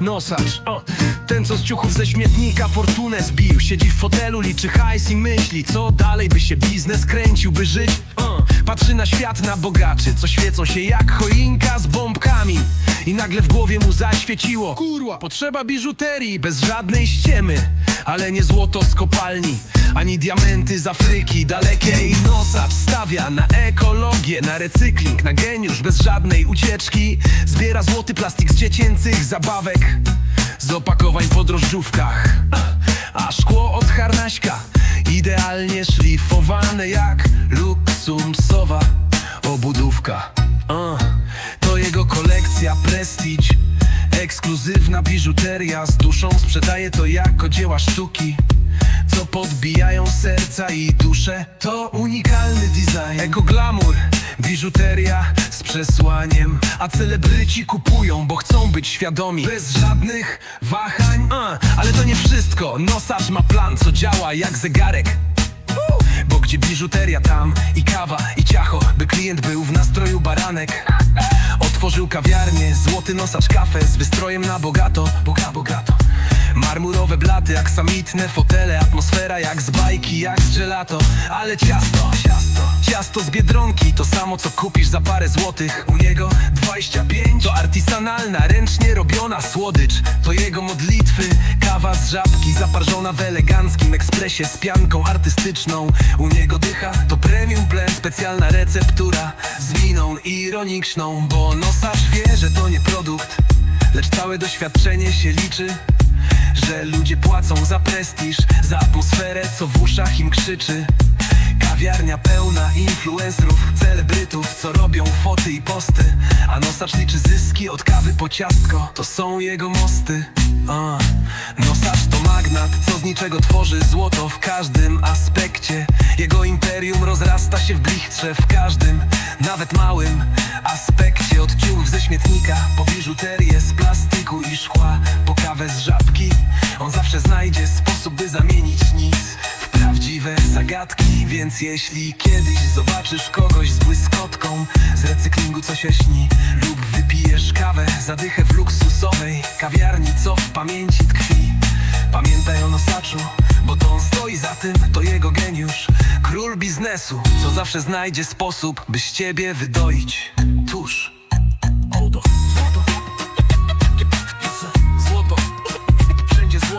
Nosacz, o. Ten co z ciuchów ze śmietnika fortunę zbił. Siedzi w fotelu, liczy hajs i myśli Co dalej by się biznes kręcił, by żyć. O, Patrzy na świat na bogaczy Co świecą się jak choinka z bombkami. I nagle w głowie mu zaświeciło Kurwa, potrzeba biżuterii bez żadnej ściemy Ale nie złoto z kopalni Ani diamenty z Afryki. Dalekiej Nosacz stawia na ekologię Na recykling, na geniusz bez żadnej ucieczki. Zbiera złoty plastik z dziecięcych zabawek Z opakowań po drożdżówkach. A szkło od harnaśka Idealnie szlifowane jak luksusowa obudówka. Uh, To jego kolekcja Prestige Ekskluzywna biżuteria. Z duszą Sprzedaje to jako dzieła sztuki co podbijają serca i duszę To unikalny design. Eko glamour, biżuteria z przesłaniem. A celebryci kupują, bo chcą być świadomi. Bez żadnych wahań A, Ale to nie wszystko, nosacz ma plan, co działa jak zegarek. Bo gdzie biżuteria tam i kawa i ciacho By klient był w nastroju baranek Otworzył kawiarnię, złoty nosacz kafe Z wystrojem na bogato, boga bogato. Marmurowe blaty, aksamitne fotele Atmosfera jak z bajki, jak z gelato. Ale ciasto, ciasto, ciasto z Biedronki To samo co kupisz za parę złotych. U niego 25 To artisanalna, ręcznie robiona słodycz. To jego modlitwy, z żabki Zaparzona w eleganckim ekspresie Z pianką artystyczną U niego dycha to premium blend Specjalna receptura z miną ironiczną Bo nosacz wie, że to nie produkt Lecz całe doświadczenie się liczy że ludzie płacą za prestiż, za atmosferę, co w uszach im krzyczy. Kawiarnia pełna influencerów, celebrytów, co robią foty i posty. A nosacz liczy zyski od kawy po ciastko, to są jego mosty. A, nosacz to magnat, co z niczego tworzy złoto w każdym aspekcie. Jego imperium rozrasta się w blichtrze w każdym, nawet małym aspekcie. Od ciuchów ze śmietnika, po biżuterię z plastiku i szkła, po kawę z żabki. On zawsze znajdzie sposób, by zamienić nic Więc jeśli kiedyś zobaczysz kogoś z błyskotką Z recyklingu co się śni Lub wypijesz kawę, zadychę w luksusowej Kawiarni, co w pamięci tkwi. Pamiętaj o nosaczu, bo to on stoi za tym To jego geniusz, król biznesu Co zawsze znajdzie sposób, by z ciebie wydoić